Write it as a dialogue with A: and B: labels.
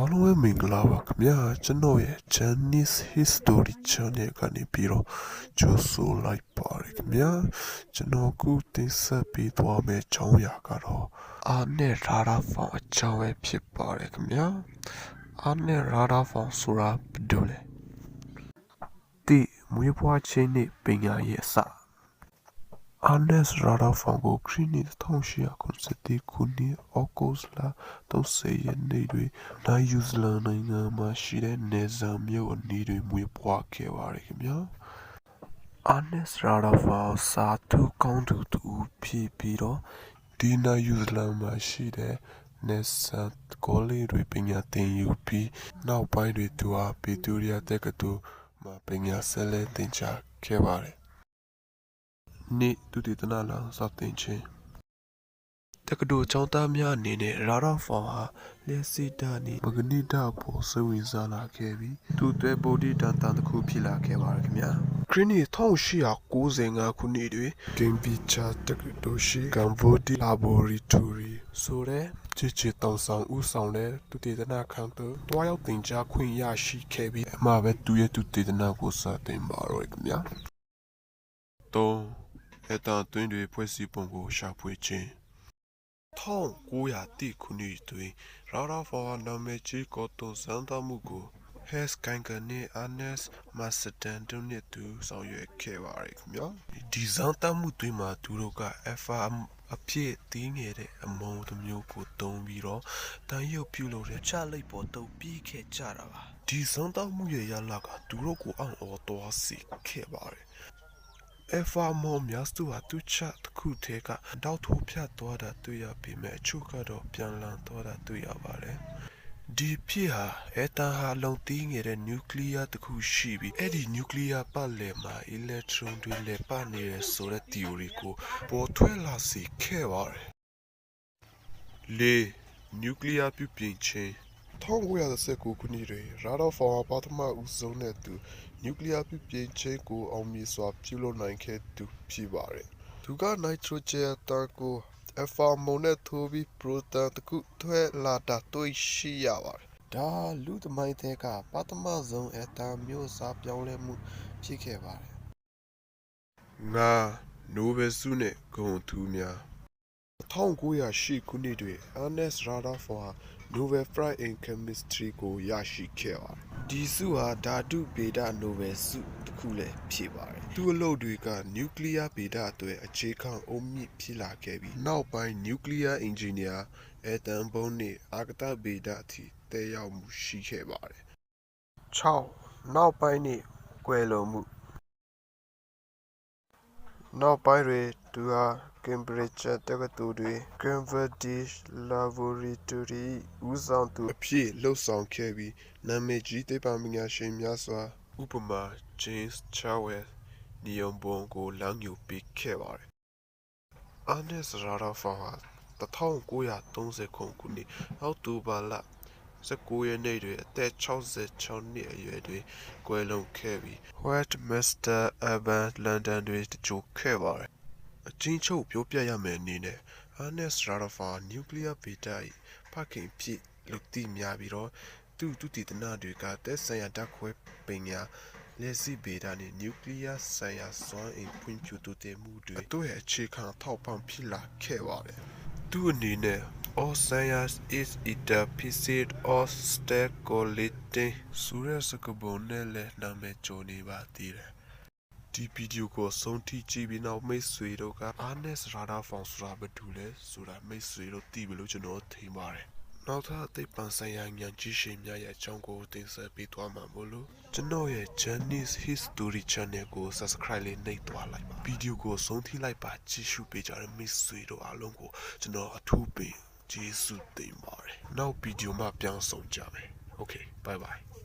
A: အားလုံးပဲမင်္ဂလာပါခင်ဗျာကျွန်တော်ရဲ့ Chinese History Channel ကနေပြီးတော့ကြိုဆိုလိုက်ပါတယ်ခင်ဗျာကျွန်တော်ခုတင်ဆက်ပေးသွားမယ့်အကြောင်းအရာကတော့အာနဲ့ရာရာဖောင်အကြောင်းပဲဖြစ်ပါတယ်ခင်ဗျာအာနဲ့ရာရာဖောင်ဆိုတာဘယ်လိုလဲဒီမွေးဖွားခြင်းနဲ့ပညာရဲ့အစ Annes Radaphone ကိုခရစ်နှစ်1890ခုနှစ်ဩဂုတ်လ30ရက်နေ့တွင်နိုင်ယူဇလန်နိုင်ငံမှာရှိတဲ့နေဇာမြို့အနီးတွင်မွေးဖွားခဲ့ပါတယ်ခင်ဗျာ။ Annes Radaphone စာသူကောင်းသူတူဖြစ်ပြီးတော့ဒီနိုင်ယူဇလန်မှာရှိတဲ့နေဆတ်ကိုလေးတွေပညာသင်ယူပြီးနောက်ပိုင်းတွင်သူဟာဗီတိုရီယာတက္ကသိုလ်မှာပညာဆက်လက်သင်ကြားခဲ့ပါတယ်။ နေ့ဒုတိယနာလစတင်ခြင်းတက္ကသိုလ်ကျောင်းသားများအနေနဲ့ရာရာဖောင်ဟာလက်စီတာနှင့်မဂနိတာပေါ်ဆွေးဝင်စားလာခဲ့ပြီးသူတွဲဗုဒ္ဓတန်တန်တစ်ခုဖြစ်လာခဲ့ပါတယ်ခင်ဗျာခရစ်နီ1895ခုနှစ်တွင်ဂင်ဘီချာတက္ကသိုလ်ရှိကမ်ဘောဒီလာဘော်ရီတိုရီဆိုတဲ့ချစ်ချစ်တောင်ဆောင်ဦးဆောင်တဲ့သူတည်တနာခန်းသို့တွားရောက်တင်ကြားခွင့်ရရှိခဲ့ပြီးအမှပဲသူရဲ့သူတည်တနာကိုစတင်ပါတော့ခင်ဗျာ 3. အတန်အတွင်းတွေဖွဲ့စည်းပုံကိုရှာဖွေခြင်း1900တိခုနှစ်တွင်ရာရာဖော်နာမည်ကြီးကိုတုံစံတမှုကို Hes Kankan နဲ့ Anes Macedan တို့နဲ့သူဆောင်ရွက်ခဲ့ပါရခင်ဗျာဒီဇန်တမှုတွင်မှာသူတို့က FM အဖြစ်တင်းငယ်တဲ့အမုံတစ်မျိုးကိုတုံးပြီးတော့တန်ရုပ်ပြုလုပ်တဲ့ချလိပ်ပေါ်တုပ်ပြီးခဲ့ကြတာပါဒီဇန်တမှုရဲ့ရလကသူတို့ကိုအံ့ဩသွားစေခဲ့ပါတယ် အဖာမောများစုဟာသူချတစ်ခုတည်းကတောက်ထိုးဖြတ်သွားတာတွေ့ရပေမဲ့အချို့ကတော့ပြန်လန်သွားတာတွေ့ရပါတယ်ဒီဖြစ်ဟာအတန်ဟာလုံတီးငယ်တဲ့နျူကလ িয়ার တစ်ခုရှိပြီးအဲ့ဒီနျူကလ িয়ার ပတ်လည်မှာအီလက်ထရွန်တွေလည်းပနေရဆိုတဲ့ theory ကိုပေါ်ထွက်လာစေခဲ့ပါတယ်လေနျူကလ িয়ার ပြုပြင်ခြင်း 1919ခုနှစ်တွင် ရာဒဖောင်ပါတမဦးဆုံးတဲ့သူနျူကလ িয়ার ပြုပြင်ခြင်းကို အောင်မြင်စွာ ပြုလုပ်နိုင်ခဲ့သူ ဖြစ်ပါတယ်။သူက နိုက်ထရိုဂျင်အတန်ကိုအဖာမုန်နဲ့ထိုးပြီး ပရိုတန်တခု ထွက်လာတာ တွေ့ရှိရပါတယ်။ဒါလူသမိုင်းတဲ့ကပါတမဆုံးအတန်မျိုးစား ပြောင်းလဲမှု ဖြစ်ခဲ့ပါတယ်။ငါနိုဘယ်ဆုနဲ့ ဂုဏ်ထူးများ 1908 ခုနှစ်တွင် Ernest Rutherford ဟာ Nobel Prize in Chemistry ကိုရရှိခဲ့ပါတယ်။ဒီဆုဟာဓာတုဗေဒနိုဘယ်ဆုတစ်ခုလည်းဖြစ်ပါတယ်။သူ့အလုပ်တွေကနျူကလ িয়ার ဗေဒအတွက်အခြေခံအုံမြင့်ဖြစ်လာခဲ့ပြီးနောက်ပိုင်းနျူကလ িয়ার အင်ဂျင်နီယာအတမ်ဘုံနှင့်အာကတဗေဒအထိတည်ရောက်မှုရှိခဲ့ပါတယ်။6နောက်ပိုင်းနှင့်ကွယ်လွန်မှုနောက်ပိုင်းတွင် သူဟာ Cambridge တက္ကသိုလ်တွင် Cavendish Laboratory ဦးဆောင်သူအဖြစ်လှုပ်ဆောင်ခဲ့ပြီး နာမည်ကြီး သိပ္ပံပညာရှင်များစွာ ဥပမာ James Chadwick နီယွန်ဘွန်ကို လမ်းညွှန်ပေးခဲ့ပါတယ်။ Ernest Rutherford ဟာ 1930ခုနှစ် အောက်တိုဘာလ 19 ရက်နေ့တွင် အသက် 66 နှစ်အရွယ်တွင် ကွယ်လွန်ခဲ့ပြီး Westminster Abbey London တွင်တကြိုခဲ့ပါတယ်။ အချင်းချုပ်ပြောပြရမယ်အနေနဲ့ Ernest Rutherford နျူကလ িয়ার ဗေဒ၏ဖခင်ဖြစ်လူသိများပြီးတော့သူသူတည်တနာတွေကသက်ဆိုင်ရာဓာတ်ခွဲပညာလက်စီဗေဒနဲ့နျူကလ িয়ার ဆိုင်ရာစွမ်းအင်ဖွံ့ဖြိုးတိုးတက်မှုတွေသူ့ရဲ့အခြေခံထောက်ပံ့ဖြစ်လာခဲ့ပါတယ်။သူအနေနဲ့ All science is either pursuit or speculating ဆိုတဲ့စကားပုံနဲ့လည်းနာမည်ကျော်နေပါသေးတယ်။ ဒီဗီဒီယိုကိုဆုံးထိကြည့်ပြီးနောက်မိတ်ဆွေတို့က Ernest Rutherford ဆိုတာဘာတူလဲဆိုတာမိတ်ဆွေတို့သိပြီလို့ကျွန်တော်ထင်ပါတယ်။နောက်ထပ်အသိပံဆိုင်ရာဉာဏ်ကြီးရှင်များရဲ့အကြောင်းကိုတင်ဆက်ပေးသွားမှာမို့လို့ကျွန်တော်ရဲ့ Chinese History Channel ကို Subscribe လေးနှိပ်သွားလိုက်ပါဗီဒီယိုကိုဆုံးထိလိုက်ပါကြည့်ရှုပေးကြတဲ့မိတ်ဆွေတို့အားလုံးကိုကျွန်တော်အထူးပင်ကျေးဇူးတင်ပါတယ်နောက်ဗီဒီယိုမှာပြန်ဆောင်ကြမယ် Okay bye bye